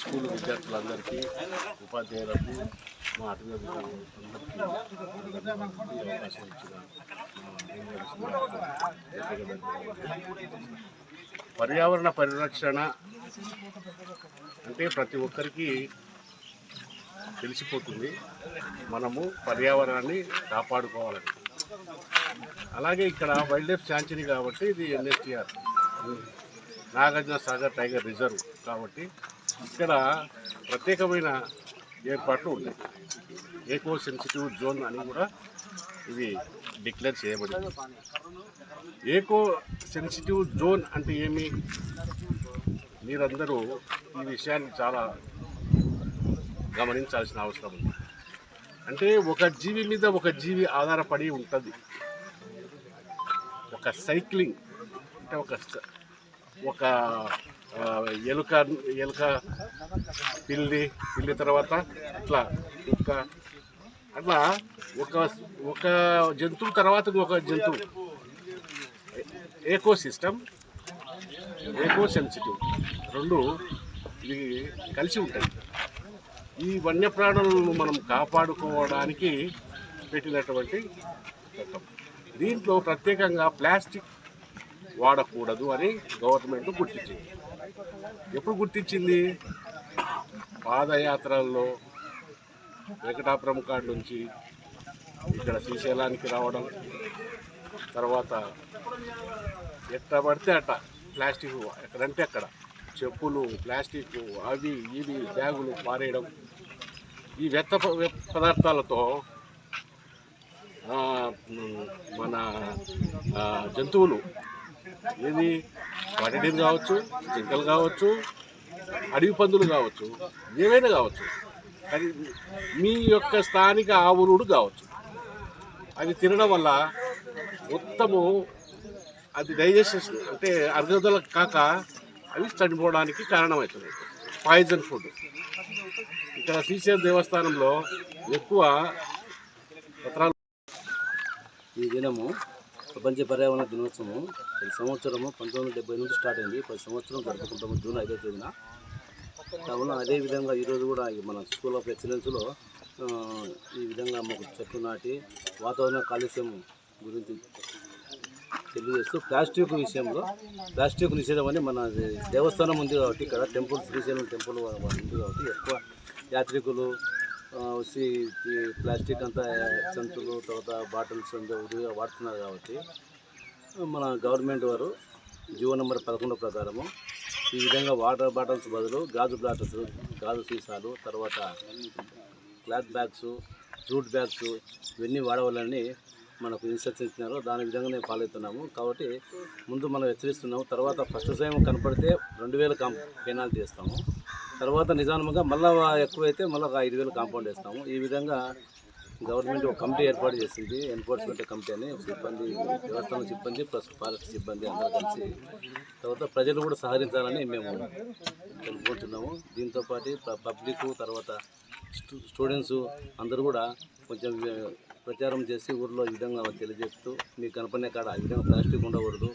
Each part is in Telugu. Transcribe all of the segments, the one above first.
స్కూల్ విద్యార్థులందరికీ ఉపాధ్యాయులకు మా అటవీ అవకాశం ఇచ్చిన పర్యావరణ పరిరక్షణ అంటే ప్రతి ఒక్కరికి తెలిసిపోతుంది. మనము పర్యావరణాన్ని కాపాడుకోవాలని అలాగే ఇక్కడ వైల్డ్ లైఫ్ శాంచురీ కాబట్టి ఇది NSTR. Nagarjuna Sagar tiger reserve కాబట్టి ఇక్కడ ప్రత్యేకమైన ఏర్పాట్లు ఉన్నాయి. ఏకో సెన్సిటివ్ జోన్ అని కూడా ఇది డిక్లేర్ చేయబడింది. ఏకో సెన్సిటివ్ జోన్ అంటే ఏమి? మీరందరూ ఈ విషయాన్ని చాలా గమనించాల్సిన అవసరం ఉంది. అంటే ఒక జీవి మీద ఒక జీవి ఆధారపడి ఉంటుంది. ఒక సైక్లింగ్ అంటే ఒక ఒక ఎలుక ఎలుక పిల్లి పిల్లి తర్వాత ఇట్లా కుక్క. అట్లా ఒక ఒక జంతువు తర్వాత ఒక జంతువు. ఏకో సిస్టమ్ ఏకో సెన్సిటివ్ రెండు ఇవి కలిసి ఉంటాయి. ఈ వన్యప్రాణులను మనం కాపాడుకోవడానికి పెట్టినటువంటి చట్టం. దీంట్లో ప్రత్యేకంగా ప్లాస్టిక్ వాడకూడదు అని గవర్నమెంట్ గుర్తించింది. ఎప్పుడు గుర్తించింది? పాదయాత్రల్లో వెంకటాపురం కాడ నుంచి ఇక్కడ శ్రీశైలానికి రావడం తర్వాత ఎట్ట పడితే అట్ట ప్లాస్టిక్ ఎక్కడంటే అక్కడ చెప్పులు ప్లాస్టిక్ అవి ఇవి బ్యాగులు పారేయడం. ఈ వ్యర్థ ప- పదార్థాలతో మన జంతువులు ఏది? వాటిడీలు కావచ్చు? జింకలు కావచ్చు అడవి పందులు కావచ్చు ఏవైనా కావచ్చు. అది మీ యొక్క స్థానిక ఆవులుడు కావచ్చు. అవి తినడం వల్ల మొత్తము అది డైజెషన్ అంటే అరుగుదల కాక అవి చనిపోవడానికి కారణమవుతుంది. Poison food. ఇక్కడ శ్రీశైలం దేవస్థానంలో ఎక్కువ పత్రాలు ఈ దినము ప్రపంచ పర్యావరణ దినోత్సవం ప్రతి సంవత్సరము పంతొమ్మిది వందల డెబ్బై నుండి స్టార్ట్ అయింది. ప్రతి సంవత్సరం జరుపుకుంటాము జూన్ ఐదో తేదీన. కావున అదేవిధంగా ఈరోజు కూడా మన స్కూల్ ఆఫ్ ఎక్సలెన్స్లో ఈ విధంగా మాకు చెట్లు నాటి వాతావరణ కాలుష్యం గురించి తెలియజేస్తూ ప్లాస్టిక్ విషయంలో ప్లాస్టిక్ నిషేధం అని మన దేవస్థానం ఉంది కాబట్టి ఇక్కడ టెంపుల్ శ్రీశైలం టెంపుల్ ఉంది కాబట్టి ఎక్కువ యాత్రికులు వచ్చి ప్లాస్టిక్ అంతా సంచులు తర్వాత బాటిల్స్ అంతా ఉరిగా వాడుతున్నారు కాబట్టి మన గవర్నమెంట్ వారు జీవో నెంబర్ పదకొండు ప్రకారము ఈ విధంగా వాటర్ బాటిల్స్ బదులు గాజు బాటిల్స్ గాజు సీసాలు తర్వాత క్లాత్ బ్యాగ్స్ జూట్ బ్యాగ్స్ ఇవన్నీ వాడవాలని మనకు ఇన్స్ట్రక్షన్ ఇచ్చినారు. దాని విధంగా నేను ఫాలో అవుతున్నాము. కాబట్టి ముందు మనం హెచ్చరిస్తున్నాము. తర్వాత ఫస్ట్ టైం కనపడితే రెండు వేలు కాం పెనాల్టీ ఇస్తాము. తర్వాత నిజానముగా మళ్ళీ ఎక్కువైతే మళ్ళీ ఒక ఐదు వేలు కాంపౌండ్ వేస్తాము. ఈ విధంగా గవర్నమెంట్ ఒక కమిటీ ఏర్పాటు చేసింది. ఎన్ఫోర్స్మెంట్ కమిటీ అని సిబ్బంది దేవస్థానం సిబ్బంది ప్లస్ ఫారెస్ట్ సిబ్బంది అందరూ కలిసి. తర్వాత ప్రజలు కూడా సహకరించాలని మేము కోరుకుంటున్నాము. దీంతోపాటు ప- పబ్లిక్ తర్వాత స్టూడెంట్స్ అందరూ కూడా కొంచెం ప్రచారం చేసి ఊర్లో ఈ విధంగా తెలియజేస్తూ మీకు కనపడిన కాడ ఈ విధంగా ప్లాస్టిక్ ఉండకూడదు.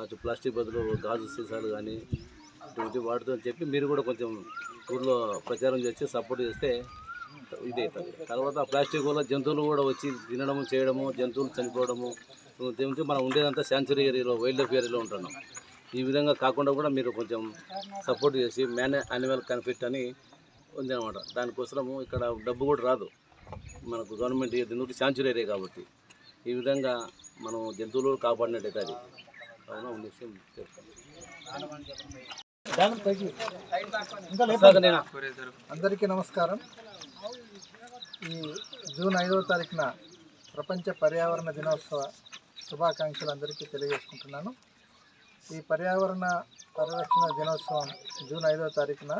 అటు ప్లాస్టిక్ బదులు గాజు సీసాలు కానీ ఇది వాడుతుందని చెప్పి మీరు కూడా కొంచెం ఊర్లో ప్రచారం చేసి సపోర్ట్ చేస్తే ఇది అవుతుంది తర్వాత ప్లాస్టిక్ వల్ల జంతువులు కూడా వచ్చి తినడము చేయడము జంతువులు చనిపోవడము దీనికి మనం ఉండేదంతా శాంచురీ ఏరియాలో వైల్డ్ లైఫ్ ఏరియాలో ఉంటున్నాం. ఈ విధంగా కాకుండా కూడా మీరు కొంచెం సపోర్ట్ చేసి మ్యాన్ యానిమల్ కన్ఫ్లిక్ట్ అని ఉందన్నమాట. దానికోసము ఇక్కడ డబ్బు కూడా రాదు. మనకు గవర్నమెంట్ ఎందుకంటే శాంచురీ ఏరియా కాబట్టి. ఈ విధంగా మనం జంతువులు కాపాడినట్టయితే అది. అవునా విషయం చెప్తాను. అందరికీ నమస్కారం. ఈ జూన్ ఐదవ తారీఖున ప్రపంచ పర్యావరణ దినోత్సవ శుభాకాంక్షలు అందరికీ తెలియజేసుకుంటున్నాను. ఈ పర్యావరణ పరిరక్షణ దినోత్సవం జూన్ ఐదవ తారీఖున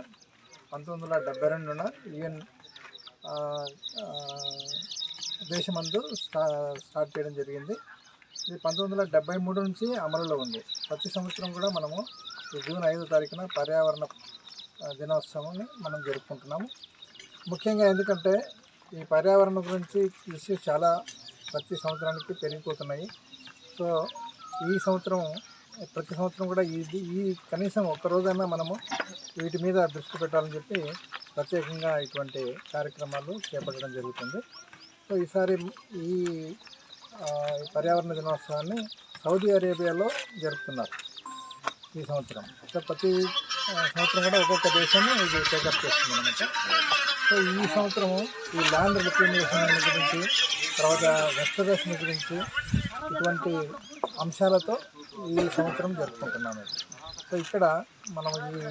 పంతొమ్మిది వందల డెబ్బై రెండున యుఎన్ దేశమందు స్టా స్టార్ట్ చేయడం జరిగింది. ఇది పంతొమ్మిది వందల డెబ్బై మూడు నుంచి అమలులో ఉంది. ప్రతి సంవత్సరం కూడా మనము ఈ జూన్ ఐదో తారీఖున పర్యావరణ దినోత్సవాన్ని మనం జరుపుకుంటున్నాము. ముఖ్యంగా ఎందుకంటే ఈ పర్యావరణం గురించి ఇష్యూస్ చాలా ప్రతి సంవత్సరానికి పెరిగిపోతున్నాయి. సో ఈ సంవత్సరం ప్రతి సంవత్సరం కూడా ఇది ఈ కనీసం ఒక్కరోజైనా మనము వీటి మీద దృష్టి పెట్టాలని చెప్పి ప్రత్యేకంగా ఇటువంటి కార్యక్రమాలు చేపట్టడం జరుగుతుంది. సో ఈసారి ఈ పర్యావరణ దినోత్సవాన్ని సౌదీ అరేబియాలో జరుపుతున్నారు ఈ సంవత్సరం. సో ప్రతి సంవత్సరం కూడా ఒక్కొక్క దేశాన్ని ఇది టేకప్ చేస్తుంది అనమాట సో ఈ సంవత్సరము ఈ ల్యాండ్ రిక్రిమినేషన్ గురించి తర్వాత రెస్టరేషన్ గురించి ఇటువంటి అంశాలతో ఈ సంవత్సరం జరుపుకుంటున్నాము. సో ఇక్కడ మనం ఈ